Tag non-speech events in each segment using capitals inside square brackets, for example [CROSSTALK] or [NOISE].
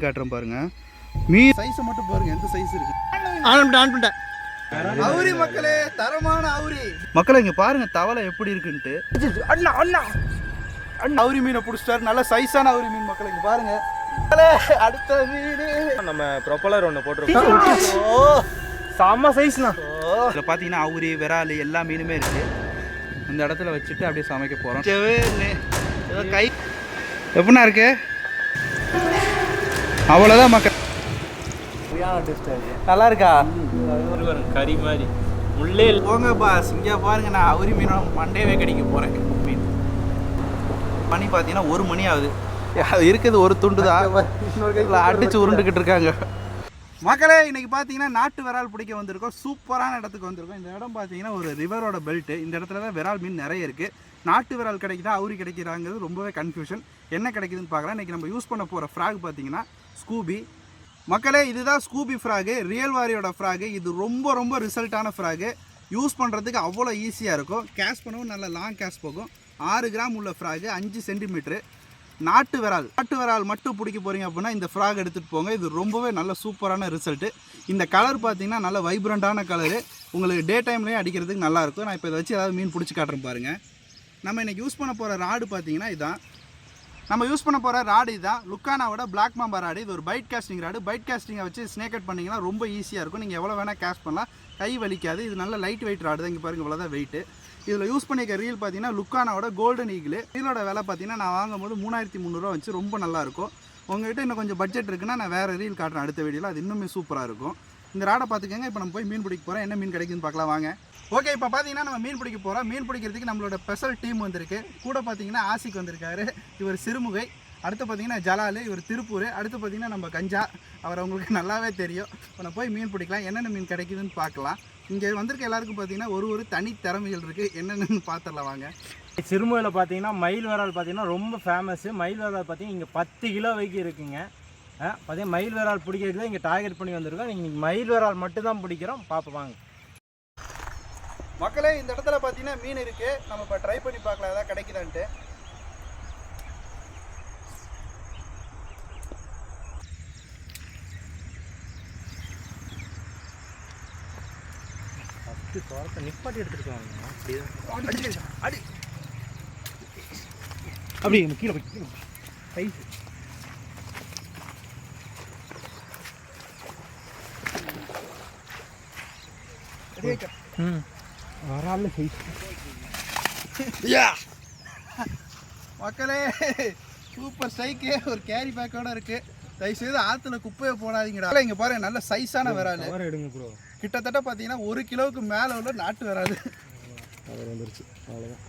காட்டுறேன் பாருங்க மீன் சைஸை மட்டும் பாருங்க எந்த சைஸ் இருக்கு ஆன் பண்ணிட்டேன் ஆன் பண்ணிட்டேன் அவுரி மக்களே தரமான அவுரி மக்களே இங்க பாருங்க தவளை எப்படி இருக்குன்ட்டு அண்ணா அண்ணா அண்ணா அவுரி மீனை பிடிச்சிட்டாரு நல்ல சைஸான அவுரி மீன் மக்களே இங்க பாருங்க மக்களே, அடுத்த மீன் நம்ம ப்ரொப்பலர் ஒன்று போட்டிருக்கோம் ஓ செம்ம சைஸ்ண்ணா இதில் பார்த்தீங்கன்னா அவுரி விரால் எல்லா மீனுமே இருக்கு இந்த இடத்துல வச்சுட்டு அப்படியே சமைக்க போகிறோம் கை எப்படிண்ணா இருக்கு அவ்வளோதான் மக்கள். நல்லா இருக்கா கறி மாதிரி. உள்ளே இல்ல. போங்க பாஸ். இங்கே பாருங்க நான் அவுரி மீனோட மண்டேவே கடிக்க போகிறேன் மீன். மணி பார்த்தீங்கன்னா ஒரு மணி ஆகுது. அது இருக்குது ஒரு துண்டு தான் அடிச்சு உருண்டுக்கிட்டு இருக்காங்க. மக்களே இன்னைக்கு பார்த்தீங்கன்னா நாட்டு விரால் பிடிக்க வந்திருக்கோம். சூப்பரான இடத்துக்கு வந்திருக்கோம். இந்த இடம் பார்த்தீங்கன்னா ஒரு ரிவரோட பெல்ட் இந்த இடத்துல தான் விரால் மீன் நிறைய இருக்குது நாட்டு விரால் கிடைக்குதா? அவுரி கிடைக்கிறாங்கிறது ரொம்பவே கன்ஃபியூஷன் என்ன கிடைக்குதுன்னு பார்க்கலாம் இன்னைக்கு நம்ம யூஸ் பண்ண போகிற ஃப்ராக் பார்த்தீங்கன்னா ஸ்கூபி. மக்களே இதுதான் ஸ்கூபி ஃப்ராகு. ரியல் வாரியோட ஃப்ராகு. இது ரொம்ப ரொம்ப ரிசல்ட்டான ஃப்ராகு. யூஸ் பண்ணுறதுக்கு அவ்வளோ ஈஸியாக இருக்கும். கேஷ் பண்ணவும் நல்ல லாங் கேஷ் போகும். ஆறு கிராம் உள்ள ஃப்ராகு அஞ்சு சென்டிமீட்ரு நாட்டு விரால். நாட்டு விரால் மட்டும் பிடிக்க போகிறீங்க அப்படின்னா இந்த ஃப்ராக் எடுத்துகிட்டு போங்க. இது ரொம்பவே நல்ல சூப்பரான ரிசல்ட்டு. இந்த கலர் பார்த்தீங்கன்னா நல்ல வைப்ரண்ட்டான கலரு. உங்களுக்கு டே டைம்லேயும் அடிக்கிறதுக்கு நல்லாயிருக்கும் நான் இப்போ இதை வச்சு ஏதாவது மீன் பிடிச்சி காட்டுறேன் பாருங்கள் நம்ம இன்றைக்கி யூஸ் பண்ண போகிற ராடு பார்த்தீங்கன்னா இதுதான் நம்ம யூஸ் பண்ண போகிற ராடு இதுதான். லுக்கானாவோட பிளாக் மாம்பா ராடு இது ஒரு பைட் காஸ்டிங் ராடு பைட் காஸ்டிங்கை வச்சு ஸ்னேக் கட் பண்ணிங்கன்னா ரொம்ப ஈஸியாக இருக்கும். நீங்கள் எவ்வளோ வேணால் கேஷ் பண்ணலாம். கை வலிக்காது. இது நல்ல லைட் வெயிட் ராடு தான் இங்கே பாருங்க இவ்வளோ தான் வெயிட்டு இதில் யூஸ் பண்ணிக்க ரீல் பார்த்தீங்கன்னா லுக்கானாவோட கோல்டன் ஈகிள் ரீலோட விலை பார்த்தீங்கன்னா நான் வாங்கும்போது மூணாயிரத்தி முந்நூறுரூவா வச்சு ரொம்ப நல்லா இருக்கும். உங்ககிட்ட இன்னும் கொஞ்சம் பட்ஜெட் இருக்குன்னா நான் வேறு ரீல் காட்டுறேன் அடுத்த வீடியோவில் அது இன்னுமே சூப்பராக இருக்கும். இந்த ராடை பார்த்துக்கங்க இப்போ நம்ம போய் மீன் பிடிக்க போகிறோம் என்ன மீன் கிடைக்குதுன்னு பார்க்கலாம். வாங்க. ஓகே இப்போ பார்த்தீங்கன்னா நம்ம மீன் பிடிக்க போகிறோம் மீன் பிடிக்கிறதுக்கு நம்மளோட ஸ்பெஷல் டீம் வந்திருக்கு. கூட பார்த்தீங்கன்னா ஆசிக் வந்திருக்காரு. இவர் சிறுமுகை. அடுத்து பார்த்தீங்கன்னா ஜலாலு இவர் திருப்பூர். அடுத்து பார்த்தீங்கன்னா நம்ம கஞ்சா. அவர் அவங்களுக்கு நல்லாவே தெரியும். இப்போ நம்ம போய் மீன் பிடிக்கலாம். என்னென்ன மீன் கிடைக்குதுன்னு பார்க்கலாம். இங்கே வந்திருக்க எல்லாருக்கும் பார்த்தீங்கன்னா ஒரு ஒரு தனி திறமைகள் இருக்குது என்னென்னு பார்த்துடலாம் வாங்க. சிறுமுகையில் பார்த்தீங்கன்னா மயில் விரால் பார்த்தீங்கன்னா ரொம்ப ஃபேமஸ்ஸு மயில் விரால் பார்த்தீங்கன்னா இங்கே பத்து கிலோ வரைக்கும் இருக்குங்க. பார்த்தீங்கன்னா மயில் விரால் பிடிக்கிறது இங்கே டார்கெட் பண்ணி வந்திருக்கோம் இங்கே மயில் விரால் மட்டும் தான் பிடிக்கிறோம். பார்ப்போம் வாங்க. மக்களே இந்த இடத்துல பார்த்தீங்கன்னா மீன் இருக்குது நம்ம இப்போ ட்ரை பண்ணி பார்க்கலாம். ஏதாவது கிடைக்குதான்ட்டு. ஃபஸ்ட்டு தோரத்தை நிப்பாட்டி எடுத்துகிட்டு வாங்க அப்படியே அடி. அப்படி கீழே போய் கீழே சைஸ் ம். வரால மக்களே சூப்பர் ஸ்ட்ரைக்கு ஒரு கேரி பேக்கோட இருக்கு. தயவுசெய்து ஆற்றுல குப்பையை போடாதீங்கடா. இங்கே பாருங்க நல்ல சைஸான விரால். எடுங்க ப்ரோ கிட்டத்தட்ட பார்த்தீங்கன்னா ஒரு கிலோவுக்கு மேலே உள்ள நாட்டு விரால். வந்துருச்சு. அவ்வளோதான்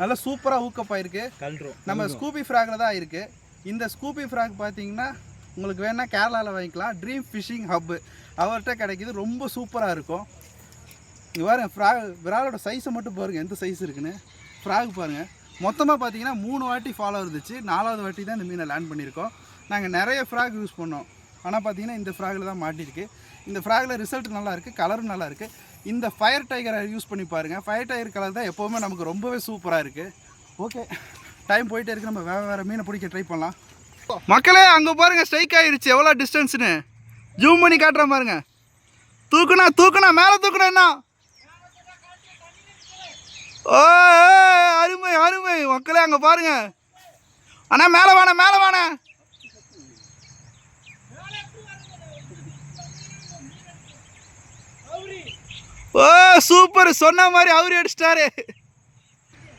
நல்ல சூப்பராக ஊக்கப்பாயிருக்கு கல்றோம் நம்ம ஸ்கூபி ஃப்ராகில் தான் இருக்குது இந்த ஸ்கூபி ஃப்ராக் பார்த்தீங்கன்னா உங்களுக்கு வேணால் கேரளாவில் வாங்கிக்கலாம். ட்ரீம் ஃபிஷிங் ஹப்பு அவர்கிட்ட கிடைக்குது. ரொம்ப சூப்பராக இருக்கும். இங்கே பாருங்க ஃப்ராக் விராலோட சைஸை மட்டும் பாருங்கள் எந்த சைஸ் இருக்குன்னு. ஃப்ராக் பாருங்கள் மொத்தமாக பார்த்தீங்கன்னா மூணு வாட்டி ஃபாலோ இருந்துச்சு. நாலாவது வாட்டி தான் இந்த மீனை லேண்ட் பண்ணியிருக்கோம். நாங்கள் நிறைய ஃப்ராக் யூஸ் பண்ணோம். ஆனால் பார்த்தீங்கன்னா இந்த ஃப்ராகில் தான் மாட்டிருக்கு. இந்த ஃப்ராகில் ரிசல்ட் நல்லா இருக்குது கலரும் நல்லா இருக்குது இந்த ஃபயர் டைகரை யூஸ் பண்ணி பாருங்கள் ஃபயர் டைகர் கலர் தான் எப்போவுமே நமக்கு ரொம்பவே சூப்பராக இருக்குது ஓகே டைம் போயிட்டே இருக்கு. நம்ம வேறு வேறு மீனை பிடிக்க ட்ரை பண்ணலாம். மக்களே அங்கே பாருங்கள் ஸ்ட்ரைக் ஆகிருச்சு எவ்வளோ டிஸ்டன்ஸ்னு ஜூம் பண்ணி காட்டுறேன் பாருங்க. தூக்குனா தூக்குனா மேலே தூக்குனா என்ன? ஓ அருமை அருமை. மக்களே அங்கே பாருங்க. அண்ணா மேலே வாண மேலே வாண ஓ சூப்பர். சொன்ன மாதிரி அவரு அடிச்சிட்டாரு.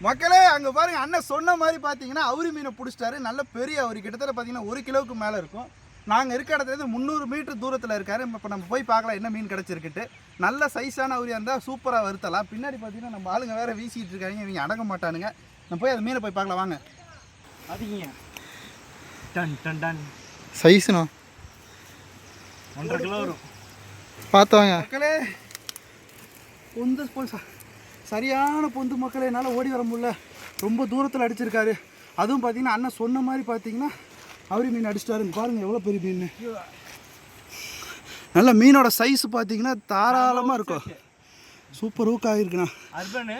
மக்களே அங்கே பாருங்க. அண்ணன் சொன்ன மாதிரி பார்த்தீங்கன்னா அவுரி மீனை பிடிச்சிட்டாரு. நல்ல பெரிய அவரு. கிட்டத்தட்ட பார்த்தீங்கன்னா ஒரு கிலோவுக்கு மேலே இருக்கும். நாங்கள் இருக்க இடத்துலேருந்து முந்நூறு மீட்டர் தூரத்தில் இருக்காரு. இப்போ நம்ம போய் பார்க்கலாம் என்ன மீன் கிடச்சிருக்குட்டு நல்ல சைஸான அவுரியாக இருந்தால் சூப்பராக வருத்தலாம். பின்னாடி பார்த்தீங்கன்னா நம்ம ஆளுங்க வேற வீசிட்டு இருக்காங்க. இவங்க அடங்க மாட்டானுங்க. நம்ம போய் அந்த மீனை போய் பார்க்கலாம். வாங்க. அதிகங்க. Ton ton ton. சைஸ்ண்ணா ஒன்றரை கிலோ வரும். பார்த்தவங்க மக்களே பொந்து சரியான பொந்து மக்களே என்னால் ஓடி வர முடியல. ரொம்ப தூரத்தில் அடிச்சிருக்காரு. அதுவும் பார்த்தீங்கன்னா அண்ணன் சொன்ன மாதிரி பார்த்தீங்கன்னா அவரி மீன் அடிச்சிட்டாருங்க. பாருங்க எவ்வளோ பெரிய மீன் நல்ல மீனோட சைஸ் பார்த்தீங்கன்னா தாராளமாக இருக்கும். Super ஊக் ஆகிருக்குண்ணா urban.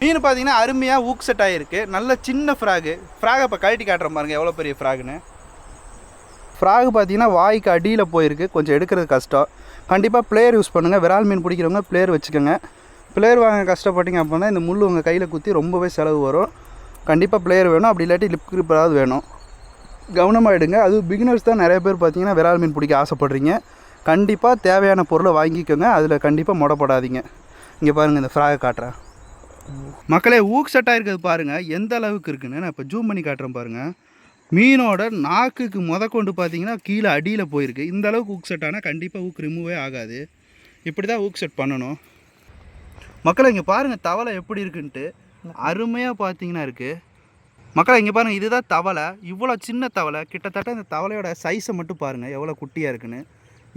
மீன் பார்த்தீங்கன்னா அருமையாக ஊக் செட் ஆகிருக்கு நல்ல சின்ன ஃப்ராகு ஃப்ராகை இப்போ கழட்டி காட்டுற பாருங்க எவ்வளோ பெரிய ஃப்ராகுன்னு ஃப்ராக் பார்த்தீங்கன்னா வாய்க்கு அடியில் போயிருக்கு. கொஞ்சம் எடுக்கிறது கஷ்டம். கண்டிப்பாக பிளேயர் யூஸ் பண்ணுங்கள் விரால் மீன் பிடிக்கிறவங்க பிளேயர் வச்சுக்கோங்க. பிளேயர் வாங்க கஷ்டப்பட்டீங்க அப்படின்னா இந்த முள் உங்கள் கையில் குத்தி ரொம்பவே செலவு வரும். கண்டிப்பாக பிளேயர் வேணும். அப்படி இல்லாட்டி லிப் கிரிப்பராவது வேணும். கவனமாக எடுங்க அது பிகினர்ஸ் தான் நிறைய பேர் பார்த்தீங்கன்னா விரால் மீன் பிடிக்க ஆசைப்படுறீங்க. கண்டிப்பாக தேவையான பொருளை வாங்கிக்கோங்க. அதில் கண்டிப்பாக முடப்படாதீங்க. இங்கே பாருங்கள் இந்த ஃப்ராகை காட்டுறேன் மக்களே ஊக் செட் ஆகிருக்கிறது பாருங்கள் எந்த அளவுக்கு இருக்குன்னு நான் இப்போ ஜூம் பண்ணி காட்டுறேன் பாருங்கள் மீனோட நாக்குக்கு முத கொண்டு பார்த்தீங்கன்னா கீழே அடியில் போயிருக்கு. இந்த அளவுக்கு ஊக் செட் ஆனால் கண்டிப்பாக ஊக் ரிமூவே ஆகாது. இப்படி தான் ஊக் செட் பண்ணணும். மக்களை இங்கே பாருங்கள் தவளை எப்படி இருக்குன்ட்டு அருமையாக பார்த்தீங்கன்னா இருக்குது மக்களை இங்கே பாருங்கள் இதுதான் தவளை. இவ்வளோ சின்ன தவளை. கிட்டத்தட்ட இந்த தவளையோட சைஸை மட்டும் பாருங்கள் எவ்வளோ குட்டியாக இருக்குன்னு.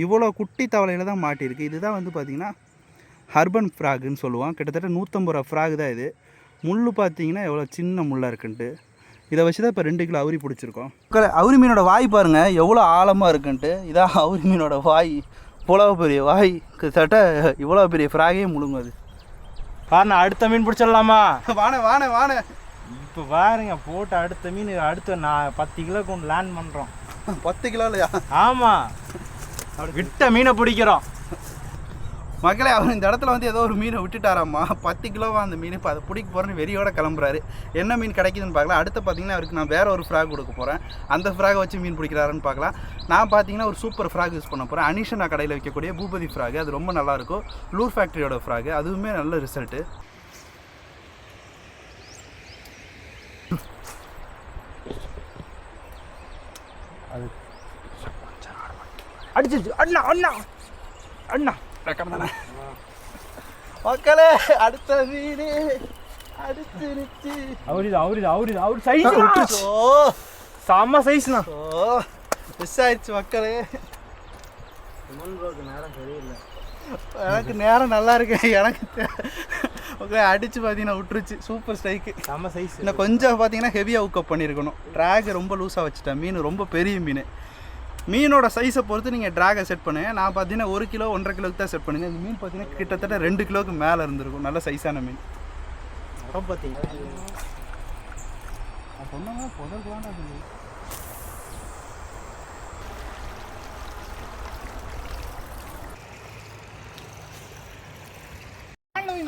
இவ்வளோ குட்டி தவளையில் தான் மாட்டியிருக்கு இதுதான் வந்து பார்த்திங்கன்னா ஹர்பன் ஃப்ராகுன்னு சொல்லுவான் கிட்டத்தட்ட நூற்றம்பது ரூபா ஃப்ராக் தான் இது. முள் பார்த்தீங்கன்னா எவ்வளோ சின்ன முள்ளாக இருக்குன்ட்டு. இதை வச்சு தான் இப்போ ரெண்டு கிலோ அவுரி பிடிச்சிருக்கோம். அவுரி மீனோட வாய் பாருங்கள் எவ்வளோ ஆழமாக இருக்குன்ட்டு. இதான் அவுரி மீனோட வாய். இவ்வளோ பெரிய வாய். கிட்டத்தட்ட இவ்வளோ பெரிய ஃப்ராகே முழுங்கும் அது. பாருண்ணா அடுத்த மீன் பிடிச்சிடலாமா? வாண வாண வாண இப்போ பாருங்க போட்டு அடுத்த மீன் அடுத்த நான் பத்து கிலோ கொண்டு லேண்ட் பண்ணுறோம் பத்து கிலோ இல்லையா ஆமாம் விட்ட மீனை பிடிக்கிறோம். மக்களே அவர் இந்த இடத்துல வந்து ஏதோ ஒரு மீனை விட்டுட்டாராம்மா. பத்து கிலோவா அந்த மீன் இப்போ அதை பிடிக்க போகிறேன்னு வெறியோட கிளம்புறாரு. என்ன மீன் கிடைக்குதுன்னு பார்க்கலாம். அடுத்து பார்த்தீங்கன்னா அவருக்கு நான் வேற ஒரு ஃப்ராக் கொடுக்க போகிறேன் அந்த ஃப்ராகை வச்சு மீன் பிடிக்கிறாருன்னு பார்க்கலாம். நான் பார்த்தீங்கன்னா ஒரு சூப்பர் ஃப்ராக் யூஸ் பண்ண போகிறேன் அனிஷனா கடையில் வைக்கக்கூடிய பூபதி ஃப்ராக் அது ரொம்ப நல்லாயிருக்கும் லூர் ஃபேக்ட்ரியோட ஃப்ராக் அதுவுமே நல்ல ரிசல்ட்டு அடிச்சிருச்சு. அண்ணா அண்ணா. அண்ணா. மக்களே அடுத்த மீன் அடுத்துருச்சு. அவரிது அவரிது அவரிது அவர் சைஸ் ஓ செம்ம சைஸ்ண்ணா ஓ மிஸ் ஆயிடுச்சு மக்களே. நேரம் சரியில்லை எனக்கு நேரம் நல்லா இருக்கு. எனக்கு ஓகே அடிச்சு பார்த்தீங்கன்னா விட்டுருச்சு சூப்பர் ஸ்ட்ரைக்கு செம்ம சைஸ் இன்னும் கொஞ்சம் பார்த்தீங்கன்னா ஹெவியாக ஊக்கப் பண்ணியிருக்கணும் ட்ராக் ரொம்ப லூஸாக வச்சுட்டேன். மீன் ரொம்ப பெரிய மீன். மீனோட சைஸை பொறுத்து நீங்கள் ட்ராகை செட் பண்ணுங்க. நான் பார்த்தீங்கன்னா ஒரு கிலோ ஒன்றரை கிலோக்கு தான் செட் பண்ணுங்க. இந்த மீன் பார்த்தீங்கன்னா கிட்டத்தட்ட ரெண்டு கிலோவுக்கு மேலே இருந்திருக்கும். நல்ல சைஸான மீன். பார்த்தீங்களா சொன்னோம்னா புதற்கலான்னு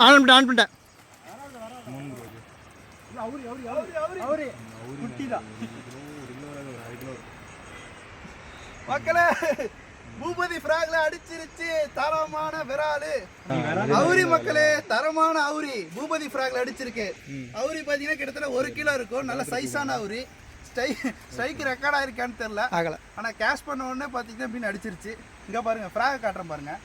ஆன் பண்ணிட்டேன் ஆன் பண்ணிட்டேன். அவரு குட்டி தான் மக்களே பூபதி ஃப்ராக்ல அடிச்சிருச்சு தரமான விராலு. அவுரி மக்களே தரமான அவுரி பூபதி ஃப்ராக்ல அடிச்சிருக்கு. அவுரி பாத்தீங்கன்னா கிட்டத்தட்ட ஒரு கிலோ இருக்கும். நல்ல சைஸான அவுரி. ஸ்டை ஸ்ட்ரைக் ரெக்கார்ட் ஆயிருக்கான்னு தெரியல. ஆகல. ஆனா கேஷ் பண்ண உடனே பாத்தீங்கன்னா மீன் அடிச்சிருச்சு. இங்க பாருங்க ஃப்ராக காட்டுறேன் பாருங்க.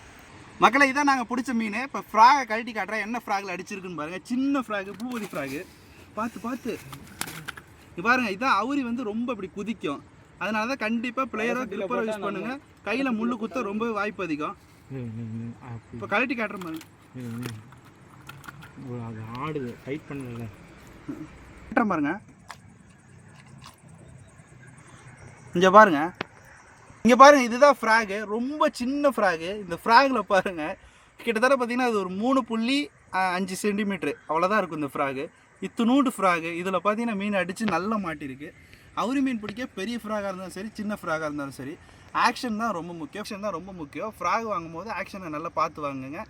மக்களே இதான் நாங்க பிடிச்ச மீன். இப்போ ஃப்ராகை கழட்டி காட்டுறேன். என்ன ஃப்ராக்ல அடிச்சிருக்குன்னு பாருங்க. சின்ன ஃப்ராக் பூபதி ஃப்ராக். பார்த்து பார்த்து. இங்க பாருங்க இதான் அவுரி வந்து ரொம்ப இப்படி குதிக்கும். அதனால தான் கண்டிப்பாக பிளேயரோ கிளிப்பரோ யூஸ் பண்ணுங்க. கையில் முள்ளு குத்த ரொம்ப வாய்ப்பு அதிகம். இப்போ கழட்டி காட்டுற மாதிரி. அது ஆடுது. ஃபைட் பண்ணல. காட்டுற பாருங்க. இங்கே பாருங்க. இங்கே பாருங்க இதுதான் ஃப்ராகு ரொம்ப சின்ன ஃப்ராகு இந்த ஃப்ராகில் பாருங்க. கிட்டத்தட்ட பார்த்தீங்கன்னா அது ஒரு மூணு புள்ளி அஞ்சு சென்டிமீட்ரு அவ்வளோதான் இருக்கும் இந்த ஃப்ராகு இத்தினூண்டு ஃப்ராகு இதில் பார்த்தீங்கன்னா மீன் அடித்து நல்லா மாட்டிருக்கு. அவுரி மீன் பிடிக்க பெரிய ஃப்ராகாக இருந்தாலும் சரி சின்ன ஃப்ராகாக இருந்தாலும் சரி ஆக்ஷன் தான் ரொம்ப முக்கியம். ஆக்ஷன் தான் ரொம்ப முக்கியம். ஃப்ராக் வாங்கும்போது ஆக்ஷனை நல்லா பார்த்து வாங்குங்க.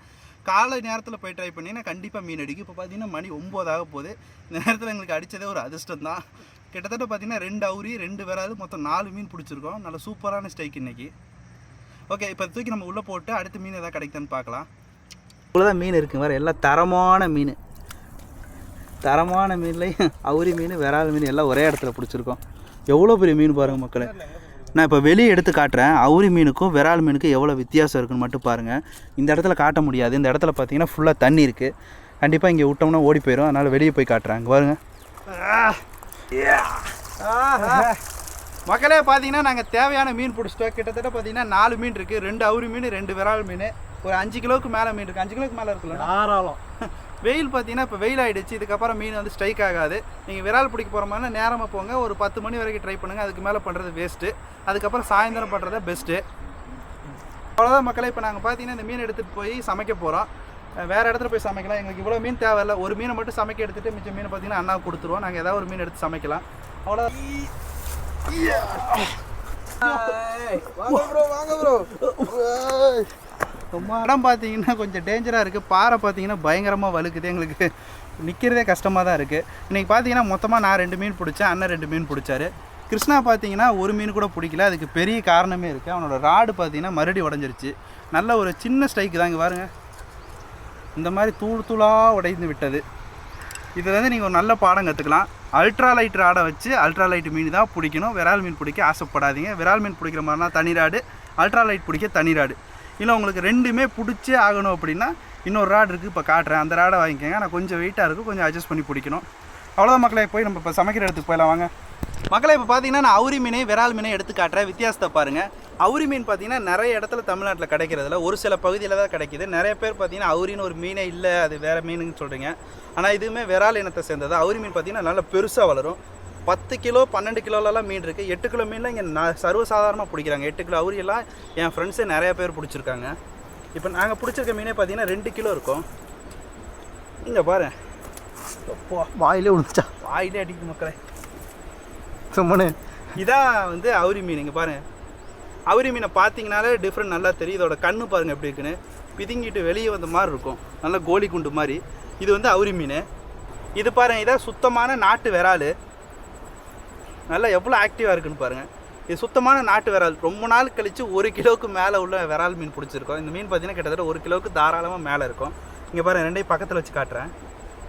காலை நேரத்தில் போய் ட்ரை பண்ணிங்கன்னா கண்டிப்பாக மீன் அடிக்கும். இப்போ பார்த்தீங்கன்னா மணி ஒம்போதாக போகுது. இந்த நேரத்தில் எங்களுக்கு அடித்ததே ஒரு அதிர்ஷ்டம் தான். கிட்டத்தட்ட பார்த்தீங்கன்னா ரெண்டு அவுரி ரெண்டு வேறாவது மொத்தம் நாலு மீன் பிடிச்சிருக்கோம். நல்ல சூப்பரான ஸ்டைக் இன்றைக்கி ஓகே இப்போ தூக்கி நம்ம உள்ளே போட்டு அடுத்த மீன் எதாவது கிடைக்குதான்னு பார்க்கலாம். இவ்வளோதான் மீன் இருக்குது வேறு எல்லாம் தரமான மீன். தரமான மீன்லையும் அவுரி மீன் விரால் மீன் எல்லாம் ஒரே இடத்துல பிடிச்சிருக்கோம். எவ்வளோ பெரிய மீன் பாருங்கள் மக்களே. நான் இப்போ வெளியே எடுத்து காட்டுறேன். அவுரி மீனுக்கும் விரால் மீனுக்கும் எவ்வளோ வித்தியாசம் இருக்குன்னு மட்டும் பாருங்கள் இந்த இடத்துல காட்ட முடியாது. இந்த இடத்துல பார்த்தீங்கன்னா ஃபுல்லாக தண்ணி இருக்குது கண்டிப்பாக இங்கே விட்டோம்னா ஓடி போயிடும் அதனால் வெளியே போய் காட்டுறேன். இங்கே பாருங்க. மக்களே பார்த்தீங்கன்னா நாங்கள் தேவையான மீன் பிடிச்சிட்டோம். கிட்டத்தட்ட பார்த்தீங்கன்னா நாலு மீன் இருக்குது ரெண்டு அவுரி மீன் ரெண்டு விரால் மீன். ஒரு அஞ்சு கிலோவுக்கு மேலே மீன் இருக்குது அஞ்சு கிலோவுக்கு மேலே இருக்குல்ல தாராளம். வெயில் பார்த்தீங்கன்னா இப்போ வெயில் ஆகிடுச்சு இதுக்கப்புறம் மீன் வந்து ஸ்ட்ரைக் ஆகாது. நீங்கள் விரால் பிடிக்க போகிற மாதிரி நேரமாக போங்க ஒரு பத்து மணி வரைக்கும் ட்ரை பண்ணுங்கள் அதுக்கு மேலே பண்ணுறது வேஸ்ட்டு அதுக்கப்புறம் சாயந்தரம் பண்ணுறது பெஸ்ட்டு அவ்வளோதான் மக்களே இப்போ நாங்கள் பார்த்தீங்கன்னா இந்த மீன் எடுத்துகிட்டு போய் சமைக்க போகிறோம் வேறு இடத்துல போய் சமைக்கலாம். எங்களுக்கு இவ்வளோ மீன் தேவையில்ல. ஒரு மீனை மட்டும் சமைக்க எடுத்துகிட்டு மிச்சம் மீனை பார்த்தீங்கன்னா அண்ணா கொடுத்துருவோம். நாங்கள் ஏதாவது ஒரு மீன் எடுத்து சமைக்கலாம். அவ்வளோ இடம் பார்த்தீங்கன்னா கொஞ்சம் டேஞ்சராக இருக்குது பாறை பார்த்தீங்கன்னா பயங்கரமாக வலுக்குது எங்களுக்கு நிற்கிறதே கஷ்டமாக தான் இருக்குது இன்றைக்கி பார்த்தீங்கன்னா மொத்தமாக நான் ரெண்டு மீன் பிடிச்சேன் அண்ணன் ரெண்டு மீன் பிடிச்சாரு. கிருஷ்ணா பார்த்தீங்கன்னா ஒரு மீன் கூட பிடிக்கல. அதுக்கு பெரிய காரணமே இருக்குது அவனோட ராடு பார்த்தீங்கன்னா மறுபடி உடஞ்சிருச்சு. நல்ல ஒரு சின்ன ஸ்ட்ரைக்கு தாங்க. பாருங்க. இந்த மாதிரி தூள் தூளாக உடைந்து விட்டது. இதில் வந்து நீங்கள் ஒரு நல்ல பாடம் கற்றுக்கலாம் அல்ட்ரா லைட் ராடை வச்சு அல்ட்ரா லைட் மீன் தான் பிடிக்கணும். விரால் மீன் பிடிக்க ஆசைப்படாதீங்க. விரால் மீன் பிடிக்கிற மாதிரினா தனி ராடு அல்ட்ரா லைட் பிடிக்க தனி ராடு. இல்லை உங்களுக்கு ரெண்டுமே பிடிச்சே ஆகணும் அப்படின்னா இன்னொரு ராடு இருக்குது இப்போ காட்டுறேன். அந்த ராடை வாங்கிக்கோங்க. நான் கொஞ்சம் வெயிட்டாக இருக்கும் கொஞ்சம் அட்ஜஸ்ட் பண்ணி பிடிக்கணும். அவ்வளோதான் மக்களை போய் நம்ம இப்போ சமைக்கிற இடத்துக்கு போயிடலாம். வாங்க. மக்களை இப்போ பார்த்தீங்கன்னா நான் அவுரி மீனை விரால் மீனை எடுத்து காட்டுறேன். வித்தியாசத்தை பாருங்கள் அவுரி மீன் பார்த்தீங்கன்னா நிறைய இடத்துல தமிழ்நாட்டில் கிடைக்கிறதுல ஒரு சில பகுதியில் தான் கிடைக்கிது. நிறைய பேர் பார்த்தீங்கன்னா அவுரின்னு ஒரு மீனே இல்லை அது வேறு மீனுன்னு சொல்கிறீங்க ஆனால் இதுவுமே விரால் இனத்தை சேர்ந்தது. அவுரி மீன் பார்த்தீங்கன்னா நல்லா பெருசாக வளரும். பத்து கிலோ பன்னெண்டு கிலோலலாம் மீன் இருக்குது எட்டு கிலோ மீன்லாம் இங்கே நான் சர்வசாதாரணமாக பிடிக்கிறாங்க. எட்டு கிலோ அவுரியெல்லாம் என் ஃப்ரெண்ட்ஸே நிறைய பேர் பிடிச்சிருக்காங்க. இப்போ நாங்கள் பிடிச்சிருக்க மீனே பார்த்தீங்கன்னா ரெண்டு கிலோ இருக்கும். இங்கே பாரு. வாயிலே விழுந்துச்சா வாயிலே அடிக்குது மக்களே. சும்மனு. இதான் வந்து அவுரி மீன். இங்கே பாருங்க அவுரி மீனை பார்த்தீங்கனாலே டிஃப்ரெண்ட் நல்லா தெரியும். இதோட கண்ணு பாருங்க எப்படி இருக்குன்னு. பிதுங்கிட்டு வெளியே வந்த மாதிரி இருக்கும். நல்ல கோலி குண்டு மாதிரி. இது வந்து அவுரி மீன். இது பாருங்க இதான் சுத்தமான நாட்டு விரால் நல்லா எவ்வளோ ஆக்டிவாக இருக்குன்னு பாருங்கள் இது சுத்தமான நாட்டு விரால் ரொம்ப நாள் கழித்து ஒரு கிலோவுக்கு மேலே உள்ள விரால் மீன் பிடிச்சிருக்கோம். இந்த மீன் பார்த்தீங்கன்னா கிட்டத்தட்ட ஒரு கிலோவுக்கு தாராளமாக மேலே இருக்கும். இங்கே பாருங்கள் ரெண்டையும் பக்கத்தில் வச்சு காட்டுறேன்.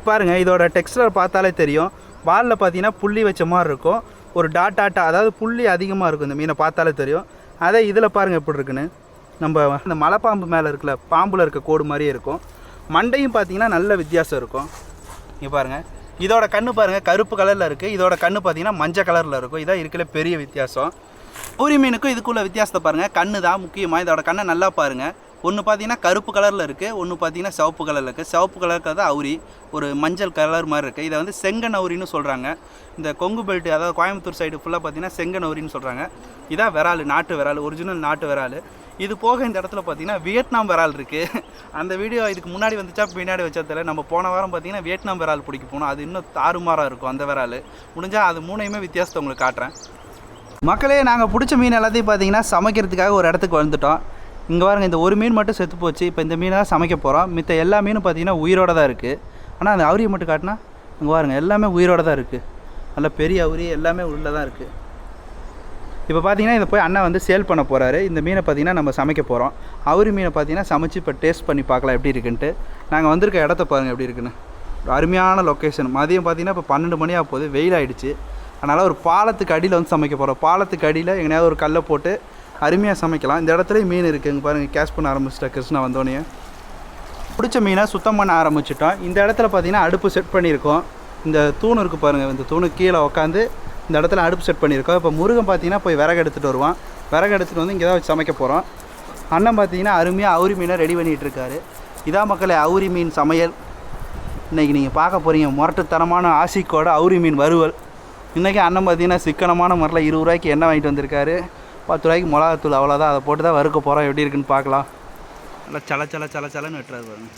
பாருங்கள் இதோட டெக்ஸ்டர் பார்த்தாலே தெரியும். வாலில் பார்த்தீங்கன்னா புள்ளி வச்ச மாதிரி இருக்கும். ஒரு டாட் டாட்டா அதாவது புள்ளி அதிகமாக இருக்கும் இந்த மீனை பார்த்தாலே தெரியும். அதே இதில் பாருங்கள் எப்படி இருக்குன்னு. நம்ம இந்த மலைப்பாம்பு மேலே இருக்குல்ல பாம்பில் இருக்க கோடு மாதிரியே இருக்கும். மண்டையும் பார்த்தீங்கன்னா நல்ல வித்தியாசம் இருக்கும். இங்கே பாருங்கள் இதோட கண்ணு பாருங்கள் கருப்பு கலரில் இருக்குது இதோட கண்ணு பார்த்தீங்கன்னா மஞ்சள் கலரில் இருக்கும். இதான் இருக்கிற பெரிய வித்தியாசம். ஊரி மீனுக்கும் இதுக்குள்ள வித்தியாசத்தை பாருங்கள் கண்ணு தான் முக்கியமாக இதோட கண்ணை நல்லா பாருங்கள் ஒன்று பார்த்தீங்கன்னா கருப்பு கலரில் இருக்குது ஒன்று பார்த்தீங்கன்னா சிவப்பு கலரில் இருக்குது சிவப்பு கலருக்கு தான் அவுரி ஒரு மஞ்சள் கலர் மாதிரி இருக்குது இதை வந்து செங்கன் அவுரின்னு சொல்கிறாங்க இந்த கொங்கு பெல்ட் அதாவது கோயம்புத்தூர் சைடு ஃபுல்லாக பார்த்தீங்கன்னா செங்கன் அவுரின்னு சொல்கிறாங்க இதான் விரால் நாட்டு விரால் ஒரிஜினல் நாட்டு விரால் இது போக இந்த இடத்துல பார்த்தீங்கன்னா வியட்நாம் விரால் இருக்குது அந்த வீடியோ இதுக்கு முன்னாடி வந்துச்சா பின்னாடி வச்சா தெரியல. நம்ம போன வாரம் பார்த்தீங்கன்னா வியட்நாம் விரால் பிடிக்க போனோம். அது இன்னும் தாறுமாறாக இருக்கும் அந்த விரால். முடிஞ்சால் அது மூணையுமே வித்தியாசத்தை உங்களுக்கு காட்டுறேன். மக்களே நாங்கள் பிடிச்ச மீன் எல்லாத்தையும் பார்த்தீங்கன்னா சமைக்கிறதுக்காக ஒரு இடத்துக்கு வந்துட்டோம். இங்கே பாருங்க இந்த ஒரு மீன் மட்டும் செத்து போச்சு. இப்போ இந்த மீனை தான் சமைக்க போகிறோம் மித்த எல்லா மீனும் பார்த்தீங்கன்னா உயிரோட தான் இருக்குது ஆனால் அந்த அவரியை மட்டும் காட்டினா இங்கே பாருங்கள் எல்லாமே உயிரோட தான் இருக்குது நல்ல பெரிய அவுரி எல்லாமே உள்ளே தான் இருக்குது இப்போ பார்த்தீங்கன்னா இதை போய் அண்ணன் வந்து சேல் பண்ண போகிறாரு இந்த மீனை பார்த்தீங்கன்னா நம்ம சமைக்க போகிறோம் அவுரி மீனை பார்த்தீங்கன்னா சமைச்சு இப்போ டேஸ்ட் பண்ணி பார்க்கலாம் எப்படி இருக்குன்ட்டு. நாங்கள் வந்திருக்க இடத்த பாருங்கள் எப்படி இருக்குன்னு. ஒரு அருமையான லொக்கேஷன் மதியம் பார்த்தீங்கன்னா இப்போ பன்னெண்டு மணி ஆக போகுது. வெயில் ஆகிடுச்சு அதனால் ஒரு பாலத்துக்கு அடியில் வந்து சமைக்க போகிறோம் பாலத்துக்கு அடியில் எங்கேயாவது ஒரு கல்லை போட்டு அருமையாக சமைக்கலாம். இந்த இடத்துலையும் மீன் இருக்குங்க பாருங்கள் கேஷ் பண்ண ஆரம்பிச்சிட்டா கிருஷ்ணா வந்தோடனே பிடிச்ச மீனை சுத்தம் பண்ண ஆரம்பிச்சிட்டோம். இந்த இடத்துல பார்த்தீங்கன்னா அடுப்பு செட் பண்ணியிருக்கோம். இந்த தூண் இருக்குது பாருங்கள் இந்த தூணு கீழே உட்காந்து இந்த இடத்துல அடுப்பு செட் பண்ணியிருக்கோம். இப்போ முருகன் பார்த்தீங்கன்னா போய் விறகு எடுத்துகிட்டு வருவான். விறகு எடுத்துகிட்டு வந்து இங்கே தான் வச்சு சமைக்க போகிறோம் அண்ணன் பார்த்தீங்கன்னா அருமையாக அவுரி மீனை ரெடி பண்ணிகிட்டு இருக்காரு. இதான் மக்களை அவுரி மீன் சமையல். இன்றைக்கி நீங்கள் பார்க்க போகிறீங்க முரட்டுத்தனமான ஆசிக்கோட அவுரி மீன் வறுவல். இன்றைக்கி அண்ணன் பார்த்தீங்கன்னா சிக்கனமான முறையில் இருபது ரூபாய்க்கு எண்ணெய் வாங்கிட்டு வந்திருக்காரு. பத்து ரூபாய்க்கு மிளகாத்தூள் அவ்வளோதான் அதை போட்டு தான் வறுக்க போகிறோம் எப்படி இருக்குன்னு பார்க்கலாம். நல்லா சல சல சல சலன்னு வெட்டுறாரு பாருங்க.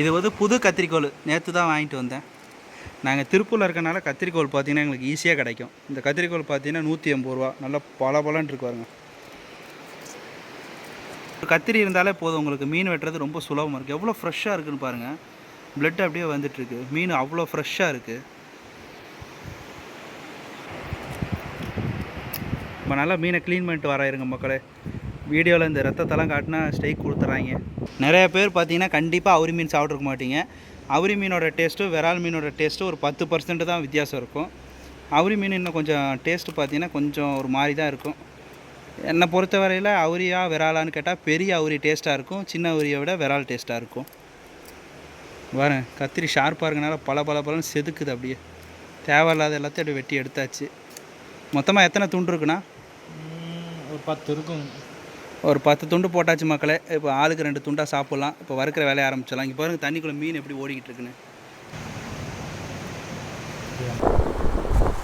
இது வந்து புது கத்திரிக்கோல் நேற்று தான் வாங்கிட்டு வந்தேன். நாங்கள் திருப்பூரில் இருக்கனால கத்திரிக்கோல் பார்த்தீங்கன்னா எங்களுக்கு ஈஸியாக கிடைக்கும். இந்த கத்திரிக்கோல் பார்த்தீங்கன்னா நூற்றி எண்பது ரூபா. நல்லா பல பலன்னு இருக்குவாருங்க ஒரு கத்திரி இருந்தாலே போதும். உங்களுக்கு மீன் வெட்டுறது ரொம்ப சுலபமாக இருக்குது எவ்வளோ ஃப்ரெஷ்ஷாக இருக்குதுன்னு பாருங்கள் பிளட் அப்படியே வந்துட்டுருக்கு. மீன் அவ்வளோ ஃப்ரெஷ்ஷாக இருக்குது இப்போ நல்லா மீனை க்ளீன் பண்ணிட்டு வர மக்களே. வீடியோவில் இந்த ரத்தத்தெல்லாம் காட்டினா ஸ்டைக் கொடுத்துட்றாங்க நிறைய பேர் பார்த்தீங்கன்னா கண்டிப்பாக அவுரி மீன் சாப்பிட்ருக்க மாட்டீங்க. அவுரி மீனோட டேஸ்ட்டும் விரால் மீனோட டேஸ்ட்டும் ஒரு பத்து பர்சன்ட் தான் வித்தியாசம் இருக்கும். அவுரி மீன் இன்னும் கொஞ்சம் டேஸ்ட்டு பார்த்தீங்கன்னா கொஞ்சம் ஒரு மாதிரி தான் இருக்கும். என்னை பொறுத்தவரையில் அவுரியா விராலான்னு கேட்டால் பெரிய அவுரி டேஸ்ட்டாக இருக்கும். சின்ன அவுரியை விட விரால் டேஸ்ட்டாக இருக்கும். வரேன் கத்திரி ஷார்ப்பாக இருக்கனால பல பல பலன்னு செதுக்குது அப்படியே. தேவையில்லாத எல்லாத்தையும் அப்படியே வெட்டி எடுத்தாச்சு. மொத்தமாக எத்தனை துண்டு இருக்குண்ணா? ஒரு பத்து இருக்கும். ஒரு பத்து துண்டு போட்டாச்சு மக்களே. இப்போ ஆளுக்கு ரெண்டு துண்டாக சாப்பிட்லாம். இப்போ வறுக்கிற வேலையை ஆரம்பிச்சிடலாம். இங்கே பாருங்கள் தண்ணிக்குள்ளே மீன் எப்படி ஓடிக்கிட்டு இருக்குன்னு.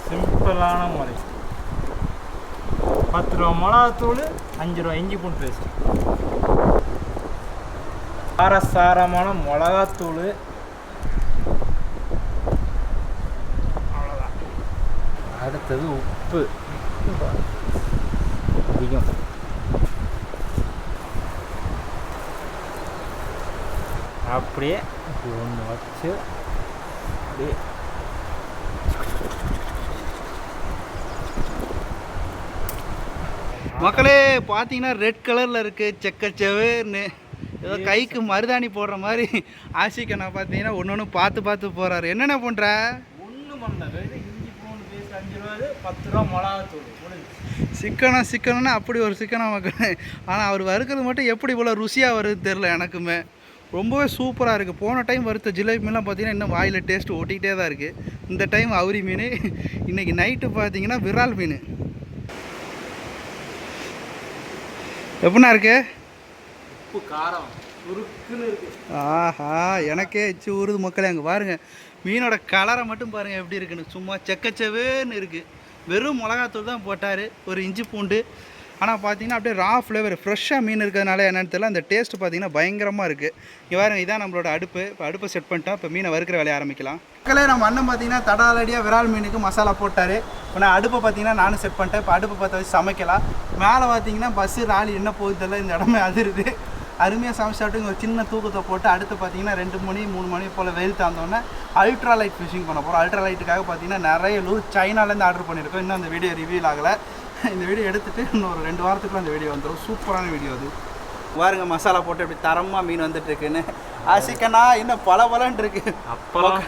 சிம்பிளான முறை. பத்து ரூபா மிளகாத்தூள் அஞ்சு ரூபா இஞ்சி பூண்டு பேஸ்ட். காரசாரமான மிளகாத்தூள். அவ்வளோதான் அடுத்தது உப்பு. அதிகம். அப்படியே ஒன்று வச்சு அப்படியே மக்களே பார்த்தீங்கன்னா ரெட் கலரில் இருக்குது செக்கச்செவேர்னு ஏதோ கைக்கு மருதாணி போடுற மாதிரி ஆசிக்கண்ணா பார்த்தீங்கன்னா ஒன்று ஒன்று பார்த்து பார்த்து போகிறாரு என்னென்ன பண்ணுற ஒன்று பண்ணல. இஞ்சி பூண்டு பேஸ்ட் அஞ்சு ரூபா பத்து ரூபா மிளகாத்தூள். சிக்கனம் சிக்கனம்னா அப்படி ஒரு சிக்கனம் மக்களே. ஆனால் அவர் வறுக்கிறது மட்டும் எப்படி இவ்வளோ ருசியாக வருது தெரில எனக்குமே. ரொம்பவே சூப்பராக இருக்குது போன டைம் வறுத்த ஜிலேபி மீன்லாம் பார்த்தீங்கன்னா இன்னும் வாயில் டேஸ்ட் ஓட்டிகிட்டே தான் இருக்குது இந்த டைம் அவுரி மீன். இன்றைக்கி நைட்டு பார்த்தீங்கன்னா விரால் மீன். எப்படிண்ணா இருக்கு? உப்பு காரம். ஆஹா எனக்கே எச்சு ஊறுது மக்களே. அங்கே பாருங்க. மீனோட கலரை மட்டும் பாருங்க எப்படி இருக்குன்னு. சும்மா செக்கச்சவேன்னு இருக்குது வெறும் மிளகாத்தூள் தான் போட்டார். ஒரு இஞ்சி பூண்டு ஆனால் பார்த்தீங்கன்னா அப்படியே ரா ஃப்ளேவர் ஃப்ரெஷ்ஷாக மீன் இருக்கிறதுனால என்னன்னு தெரியல. அந்த டேஸ்ட் பார்த்தீங்கன்னா பயங்கரமாக இருக்குது இங்கே பாருங்க இதான் நம்மளோட அடுப்பு. இப்போ அடுப்பை செட் பண்ணிட்டோம். இப்போ மீனை வறுக்கிற வேலையை ஆரம்பிக்கலாம். மக்களே நம்ம அண்ணன் பார்த்தீங்கன்னா தடாலடியாக விரால் மீனுக்கு மசாலா போட்டார். இப்போ நான் அடுப்பை பார்த்தீங்கன்னா நானும் செட் பண்ணிட்டேன். இப்போ அடுப்பை பார்த்து வச்சு சமைக்கலாம். மேலே பார்த்தீங்கன்னா பஸ்ஸு ராலி என்ன போகுது இந்த இடமே அதிருது. அருமையாக சமைச்சாட்டு இங்கே ஒரு சின்ன தூக்கத்தை போட்டு அடுத்து பார்த்தீங்கன்னா ரெண்டு மணி மூணு மணி போல் வெயில் தாந்தோடனே அல்ட்ரா லைட் ஃபிஷிங் பண்ண போகிறோம் அல்ட்ரா லைட்டுக்காக பார்த்தீங்கன்னா நிறைய லூர் சைனாலேருந்து ஆர்டர் பண்ணியிருக்கோம். இன்னும் அந்த வீடியோ ரிவீல் ஆகலை. இந்த வீடியோ எடுத்துட்டு இன்னும் ஒரு ரெண்டு வாரத்துக்குள்ள அந்த வீடியோ வந்துடும் சூப்பரான வீடியோ அது. பாருங்க மசாலா போட்டு எப்படி தரமாக மீன் வந்துட்டு இருக்குன்னு ஆசிக்கண்ணா இன்னும் பல பலன்னு இருக்கு. அப்பளம்.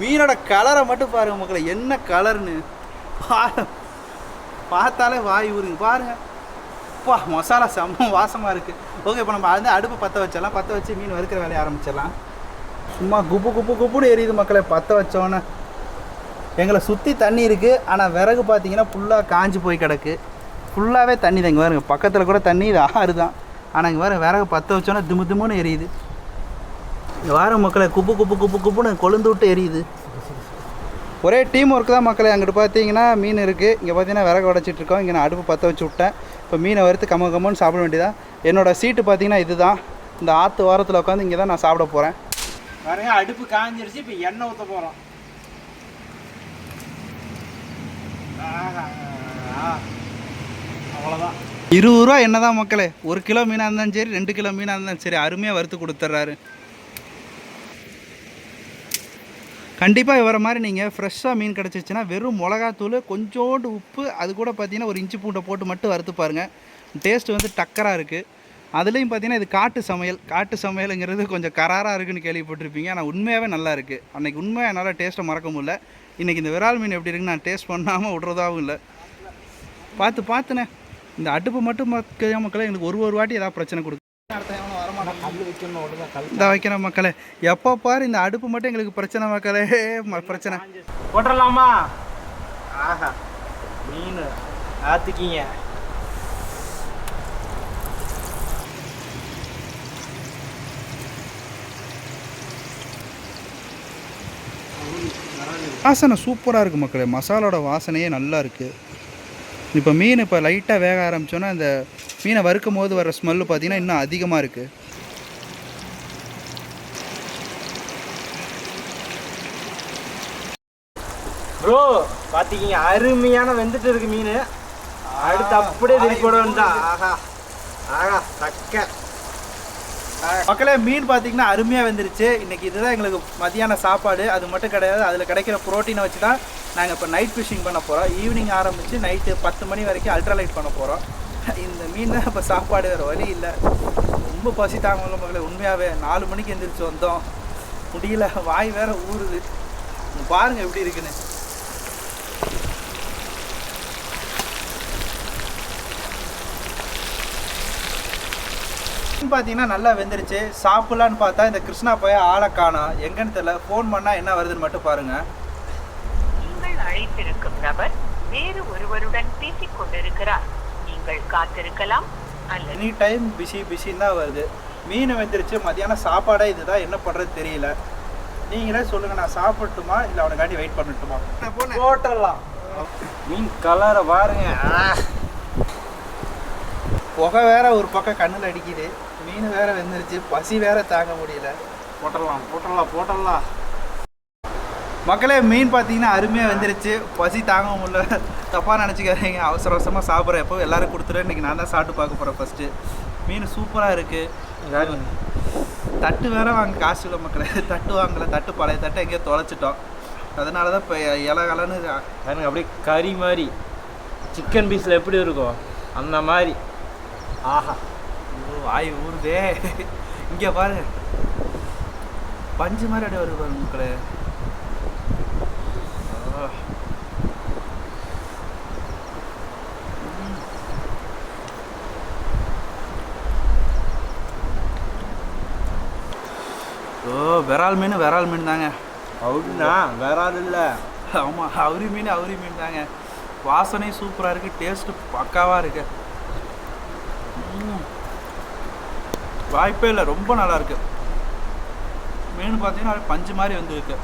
மீனோட கலரை மட்டும் பாருங்க மக்களை என்ன கலர்னு பார்த்தாலே வாய் ஊருங்க பாருங்க. பா மசாலா செம்ம வாசமாக இருக்குது ஓகே இப்போ நம்ம வந்து அடுப்பு பற்ற வச்சிடலாம். பற்ற வச்சு மீன் வறுக்கிற வேலையை ஆரம்பிச்சிடலாம். சும்மா குப்பு குப்பு குப்புன்னு எரியுது மக்களே பற்ற வச்சோன்னே. எங்களை சுற்றி தண்ணி இருக்குது ஆனால் விறகு பார்த்தீங்கன்னா ஃபுல்லாக காஞ்சி போய் கிடக்கு. ஃபுல்லாகவே தண்ணி தான் இங்கே பாருங்க. பக்கத்தில் கூட தண்ணி இது ஆறு தான். ஆனால் இங்கே பாருங்க விறகு பற்ற வச்சோன்னா திமு திமுன்னு எரியுது. இங்கே வார மக்களை குப்பு குப்பு குப்பு குப்புன்னு கொழுந்து விட்டு எரியுது. ஒரே டீம் ஒர்க் தான் மக்களை. அங்கிட்டு பார்த்தீங்கன்னா மீன் இருக்குது இங்கே பார்த்தீங்கன்னா விறகு உடச்சிட்டு இருக்கோம். இங்கே நான் அடுப்பு பற்ற வச்சு விட்டேன். இப்போ மீனை வறுத்து கம்ம கம்மன்னு சாப்பிட வேண்டியதான் என்னோடய சீட்டு பார்த்தீங்கன்னா இதுதான். இந்த ஆற்று வாரத்தில் உட்காந்து இங்கே தான் நான் சாப்பிட போகிறேன் பாருங்க அடுப்பு காஞ்சிருச்சு. இப்போ எண்ணெய் ஊற்ற போகிறோம் அவ்வளோதான் இருபது ரூபா என்னதான் மக்களே ஒரு கிலோ மீனாக இருந்தாலும் சரி ரெண்டு கிலோ மீனாக இருந்தாலும் சரி அருமையாக வறுத்து கொடுத்துட்றாரு. கண்டிப்பாக இவர மாதிரி நீங்கள் ஃப்ரெஷ்ஷாக மீன் கிடச்சிச்சின்னா வெறும் மிளகாத்தூள் கொஞ்சோண்டு உப்பு அது கூட பார்த்தீங்கன்னா ஒரு இஞ்சி பூண்டை போட்டு மட்டும் வறுத்து பாருங்கள் டேஸ்ட் வந்து டக்கராக இருக்குது அதுலேயும் பார்த்தீங்கன்னா இது காட்டு சமையல். காட்டு சமையலுங்கிறது கொஞ்சம் கராராக இருக்குன்னு கேள்விப்பட்டிருப்பீங்க. ஆனால் உண்மையாகவே நல்லா இருக்குது அன்றைக்கி உண்மையாக என்னால் டேஸ்ட்டை மறக்க முடியல. இன்றைக்கி இந்த விரால் மீன் எப்படி இருக்குன்னு நான் டேஸ்ட் பண்ணாமல் விட்றதாவும் இல்லை. பார்த்து பார்த்துண்ணே இந்த அடுப்பு மட்டும் மக்களே மக்களே எங்களுக்கு ஒரு ஒரு வாட்டி ஏதாவது பிரச்சனை கொடுக்கும் இந்த வைக்கிற மக்களே. எப்போ பாரு இந்த அடுப்பு மட்டும் எங்களுக்கு பிரச்சனை மக்களே. ம- பிரச்சனை. போட்டுடலாமா ஆஹா. மீன். ஆத்துக்கீங்க. வாசனை சூப்பராக இருக்குது மக்களே. மசாலோட வாசனையே நல்லா இருக்குது இப்போ மீன் இப்போ லைட்டாக வேக ஆரம்பித்தோன்னா இந்த மீனை வறுக்கும் போது வர ஸ்மெல்லு பார்த்தீங்கன்னா இன்னும் அதிகமாக இருக்குது ப்ரோ பார்த்தீங்க அருமையான வெந்துட்டு இருக்கு மீன். அடுத்து அப்படியே திருப்பி போட ஆஹா. ஆஹா தக்க. மக்களே மீன் பார்த்தீங்கன்னா அருமையாக வந்துருச்சு. இன்றைக்கி இதுதான் எங்களுக்கு மதியான சாப்பாடு. அது மட்டும் கிடையாது. அதில் கிடைக்கிற ப்ரோட்டீனை வச்சு தான் நாங்கள் இப்போ நைட் ஃபிஷிங் பண்ண போகிறோம் ஈவினிங் ஆரம்பித்து நைட்டு பத்து மணி வரைக்கும் அல்ட்ராலைட் பண்ண போகிறோம் இந்த மீன் தான் இப்போ சாப்பாடு வேறு வழி இல்லை. ரொம்ப பசி தாங்கல மக்களே. உண்மையாகவே நாலு மணிக்கு எந்திரிச்சு வந்தோம். முடியல. வாய் வேற ஊறுது. பாருங்கள் எப்படி இருக்குன்னு. பார்த்தீங்கன்னா நல்லா வெந்துருச்சு. சாப்பிட்லான்னு பார்த்தா இந்த கிருஷ்ணா போய் ஆளை காணோம் எங்கன்னு தெரியல. ஃபோன் பண்ணால் என்ன வருதுன்னு மட்டும் பாருங்கள் நீங்கள் அழைத்திருக்கும் நபர் வேறு ஒருவருடன் பேசிக் கொண்டிருக்கிறார். நீங்கள் காத்திருக்கலாம் எனி டைம் பிஸி பிஸின்னு தான் வருது. மீன் வெந்துருச்சு. மதியானம் சாப்பாடே இதுதான் என்ன பண்ணுறது தெரியல. நீங்களே சொல்லுங்கள் நான் சாப்பிட்டுமா இல்லை அவனுக்காண்டி வெயிட் பண்ணட்டுமா? போட்டுடலாம். மீன் கலரை பாருங்க. புகை வேற ஒரு பக்கம் கண்ணில் அடிக்குது. மீன் வேற வெந்துருச்சு பசி வேற தாங்க முடியல. போட்டுடலாம் போட்டுடலாம் போட்டுடலாம் மக்களே மீன் பார்த்தீங்கன்னா அருமையாக வந்துருச்சு. பசி தாங்க முடியல. தப்பாக நினச்சிக்காதீங்க. அவசர அவசரமாக சாப்பிட்றேன். எப்போ எல்லாரும் கொடுத்துரு. இன்றைக்கி நான் தான் சாப்பிட்டு பார்க்க போகிறேன் ஃபஸ்ட்டு மீன் சூப்பராக இருக்குது தட்டு வேற வாங்க காசு இல்லை மக்களே. தட்டு வாங்கல தட்டு பழைய தட்டை எங்கேயோ தொலைச்சிட்டோம். அதனால தான் இப்போ இலகலன்னு பாருங்க அப்படியே கறி மாதிரி. சிக்கன் பீஸில் எப்படி இருக்கும்? அந்த மாதிரி. ஆஹா. வாய் ஊறுதே. இங்கே பாருங்க. பஞ்சு மாதிரி அப்படியே வருது பாருங்க மக்களே. ஓ விரால் மீன் விரால் மீன் தாங்க. வேற ஆள் இல்லை. ஆமாம் அவுரி மீன் அவுரி மீன் தாங்க. வாசனையும் சூப்பராக இருக்குது டேஸ்ட்டு பக்காவாக இருக்கு ம். வாய்ப்பே இல்லை ரொம்ப நல்லா இருக்கு. மீன் பார்த்தீங்கன்னா பஞ்சு மாதிரி வந்துருக்கு.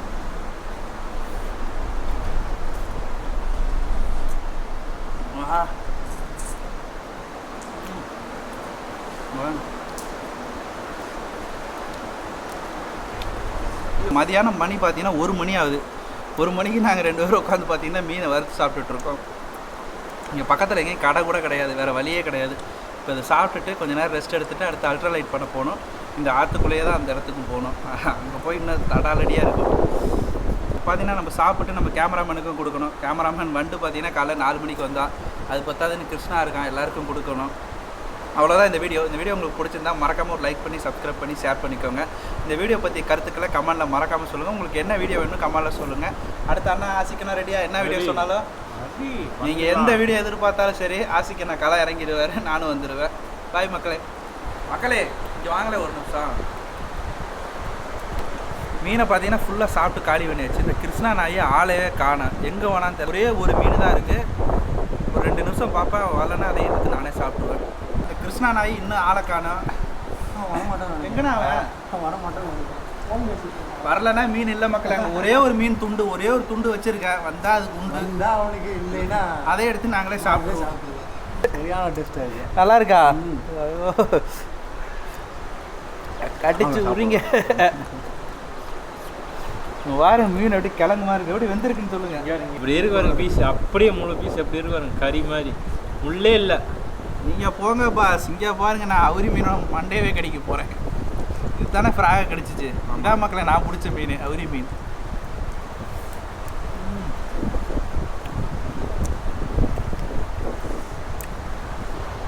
மதியானம் மணி பார்த்தீங்கன்னா ஒரு மணி ஆகுது. ஒரு மணிக்கு நாங்கள் ரெண்டு பேரும் உட்காந்து பார்த்தீங்கன்னா மீனை வறுத்து சாப்பிட்டுட்டு இருக்கோம். இங்கே பக்கத்தில் எங்கேயும் கடை கூட கிடையாது வேறு வழியே கிடையாது. இப்போ இதை சாப்பிட்டுட்டு கொஞ்ச நேரம் ரெஸ்ட் எடுத்துட்டு அடுத்து அல்ட்ராலைட் பண்ண போகணும் இந்த ஆற்றுக்குள்ளேயே தான் அந்த இடத்துக்கும் போகணும் [LAUGHS] அங்கே போய் இன்னும் தடாலடியாக இருக்கும். பார்த்தீங்கன்னா நம்ம சாப்பிட்டு நம்ம கேமராமேனுக்கும் கொடுக்கணும். கேமராமேன் வந்துட்டு பார்த்தீங்கன்னா காலைல நாலு மணிக்கு வந்தான். அது பத்தாதுன்னு கிருஷ்ணா இருக்கான். எல்லாருக்கும் கொடுக்கணும். அவ்வளோதான் இந்த வீடியோ இந்த வீடியோ உங்களுக்கு பிடிச்சிருந்தா மறக்காமல் ஒரு லைக் பண்ணி சப்ஸ்கிரைப் பண்ணி ஷேர் பண்ணிக்கோங்க. இந்த வீடியோ பற்றி கருத்துக்களை கமெண்ட்டில் மறக்காமல் சொல்லுங்கள் உங்களுக்கு என்ன வீடியோ வேணும் கமெண்ட்டில் சொல்லுங்கள் அடுத்த அண்ணா ஆசிக்கனா ரெடியாக என்ன வீடியோ சொன்னாலும்? நீங்கள் எந்த வீடியோ எதிர்பார்த்தாலும் சரி ஆசிக்கு நான் களை இறங்கிடுவார் நானும் வந்துடுவேன். பாய் மக்களே. மக்களே இங்கே வாங்கலே ஒரு நிமிஷம். மீனை பார்த்தீங்கன்னா ஃபுல்லாக சாப்பிட்டு காலி பண்ணியாச்சு. இந்த கிருஷ்ணா நாயை ஆளையே காணோம் எங்கே வேணான்னு தெரியல ஒரே ஒரு மீன் தான் இருக்குது ஒரு ரெண்டு நிமிஷம் பார்ப்பேன் வரலன்னா அதை எடுத்து நானே சாப்பிடுவேன் இந்த கிருஷ்ணா நாய் இன்னும் ஆளை காணோம் எங்கண்ணா அவன்? வரலன்னா மீன் இல்லை மக்களே. அங்கே ஒரே ஒரு மீன் துண்டு ஒரே ஒரு துண்டு வச்சிருக்கேன் வந்தா அது உண்டு அவனுக்கு இல்லைன்னா அதை எடுத்து நாங்களே சாப்பிடுவோம். சரியான டெஸ்ட் நல்லா இருக்கா. கடிச்சு உரிங்க. வார மீன் அப்படி கிழங்கு மாதிரி இருக்கு. எப்படி வெந்திருக்குன்னு சொல்லுங்க. இப்படி இருக்கு பீஸ் அப்படியே முழு பீஸ் எப்படி இருக்கு கறி மாதிரி. உள்ளே இல்லை. நீங்க போங்க பாஸ் இங்க பாருங்க நான் அவுரி மீனோட மண்டேவே கடிக்க போறேன். இதுதானே ஃப்ராக கிடச்சிச்சு. இதான் மக்களை நான் பிடிச்ச மீன் அவரி மீன்.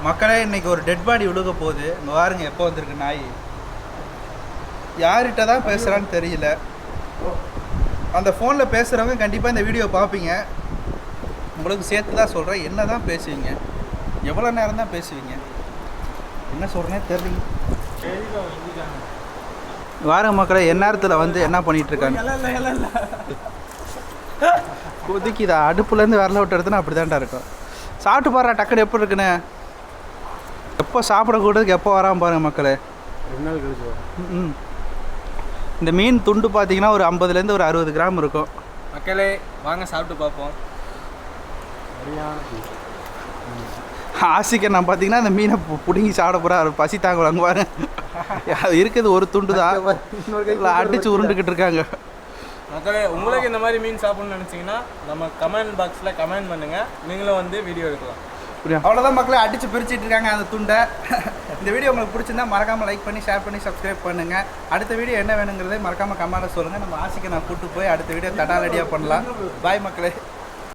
மக்களே இன்னைக்கு ஒரு டெட் பாடி விழுக போகுது. இங்கே பாருங்க எப்போ வந்திருக்கு நாய். யார்கிட்ட தான் பேசுகிறான்னு தெரியல. அந்த ஃபோனில் பேசுகிறவங்க கண்டிப்பாக இந்த வீடியோ பார்ப்பீங்க. உங்களுக்கு சேர்த்து தான் சொல்கிறேன் என்ன தான் பேசுவீங்க? எவ்வளோ நேரம் தான் பேசுவீங்க? என்ன சொல்கிறேன்னே தெரியல. வார மக்களை எந்நேரத்தில் வந்து என்ன பண்ணிட்டு இருக்காங்க கொதிக்குதா அடுப்புலேருந்து விரல விட்டு எடுத்துனா அப்படி தான்டா இருக்கும். சாப்பிட்டு பாரு டக்குனு எப்படி இருக்குன்னு. எப்போ சாப்பிடக்கூடாதுக்கு எப்போ வராமல் பாருங்க மக்களே. ரெண்டு நாள் கழிச்சு வரும். ம் இந்த மீன் துண்டு பார்த்தீங்கன்னா ஒரு ஐம்பதுலேருந்து ஒரு அறுபது கிராம் இருக்கும். மக்களே வாங்க சாப்பிட்டு பார்ப்போம். சரியான piece. ஆசிக்க நான் பார்த்தீங்கன்னா அந்த மீனை பு- பிடுங்கி சாப்பிட போகிறா பசி தாங்க அங்கே பாரு. அது இருக்குது ஒரு துண்டு தான் [LAUGHS] அடிச்சு உருண்டுக்கிட்டு இருக்காங்க. மக்களே உங்களுக்கு இந்த மாதிரி மீன் சாப்பிடணும்னு நினச்சிங்கன்னா நம்ம கமெண்ட் பாக்ஸில் கமெண்ட் பண்ணுங்கள் நீங்களும் வந்து வீடியோ எடுக்கலாம். புரியும் அவ்வளோதான் மக்களை அடிச்சு பிரிச்சுட்டு இருக்காங்க அந்த துண்டை. [LAUGHS] இந்த வீடியோ உங்களுக்கு பிடிச்சிருந்தா மறக்காமல் லைக் பண்ணி ஷேர் பண்ணி சப்ஸ்கிரைப் பண்ணுங்க. அடுத்த வீடியோ என்ன வேணுங்கிறதே மறக்காமல் கமெண்ட்டில் சொல்லுங்கள் நம்ம ஆசிக்கு நான் கூட்டு போய் அடுத்த வீடியோ தடாலடியாக பண்ணலாம். பாய் மக்களே.